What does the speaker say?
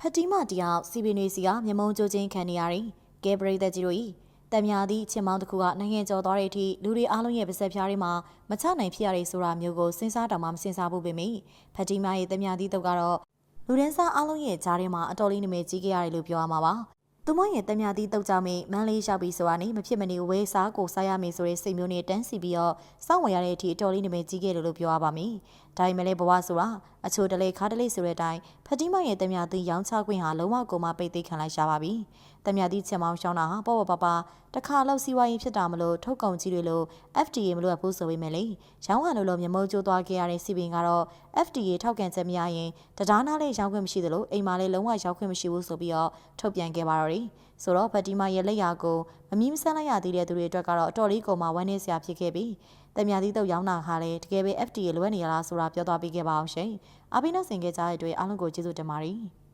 ဖတီမာတယောက်စီပီနေစီကမျက်မုံကြိုးချင်းခံနေရတယ်။ကဲပရိသတ်ကြီးတို့ဤတံမြာသည့်ချင်မောင်းတစ်ခုကနိုင်ငံကျော်သွားတဲ့အထိလူတွေအားလုံးရဲ့ပါဆက်ဖြားတွေမှာမချနိုင်ဖြစ်ရတဲ့ဆိုတာမျိုးကိုစဉ်းစားတောင်မှမစဉ်းစားဘူးပေမိဖတီမာရဲ့တံမြာသည့်တုတ်ကတော့လူဒန်းစားအားလုံးရဲ့ကြားထဲမှာအတော်လေးနာမည်ကြီးခဲ့ရတယ်လို့ပြောရမှာပါ။သူမရဲ့တံမြာသည့်တုတ်ကြမိမန်းလေးရောက်ပြီးဆိုတာနဲ့မဖြစ်မနေဝဲစားကိုစားရမယ်ဆိုတဲ့စိတ်မျိုးနဲ့တန်းစီပြီးတော့စောင့်ဝင်ရတဲ့အထိအတော်လေးနာမည်ကြီးခဲ့တယ်လို့ပြောရပါမယ်။ဒါပေမဲ့လည်းဘဝဆိုတာအချိုတလေခါတလေဆိုတဲ့အတိုင်းဖတီမာရဲ့တံမြာသည့်ရောင်းချခွင့်ဟာလုံးဝကိုမှပိတ်သိမ်းခံလိုက်ရပါပြီ။တံမြာသည့်ချင်မောင်းရှောင်းတာဟာပေါ့ပေါ့ပါပါတခါလောက်စီးပွားရေးဖြစ်တာမလို့ထုတ်ကုန်ကြီးတွေလို့ FDA မလို့ဘူးဆိုပေမဲ့လေရောင်းဟန်လို့လို့မျက်မှောက်ကျိုးသွားခဲ့ရတဲ့စီပင်ကတော့ FDA ထောက်ခံချက်မရရင်တရားနာလေးရောင်းခွင့်မရှိသလိုအိမ်မှာလည်းလုံးဝရောင်းခွင့်မရှိဘူးဆိုပြီးတော့ထုတ်ပြန်ခဲ့ပါတော့တယ်။ ဆိုတော့ဖတီမာရဲ့လက်ရာကိုမမီးမဆန်းလိုက်ရသေးတဲ့သူတွေအတွက်ကတော့အတော်လေးကုန်မှဝမ်းနည်းစရာဖြစ်ခဲ့ပြီးတမြာသီးတုတ်ရောင်းတာဟာလည်းတကယ်ပဲ FDA လိုအပ်နေရလားဆိုတာပြောသွားပေးခဲ့ပါအောင်ရှင်။အဘိနဆင်ခဲ့ကြတဲ့အတွက်အားလုံးကိုကျေးဇူးတင်ပါတယ်။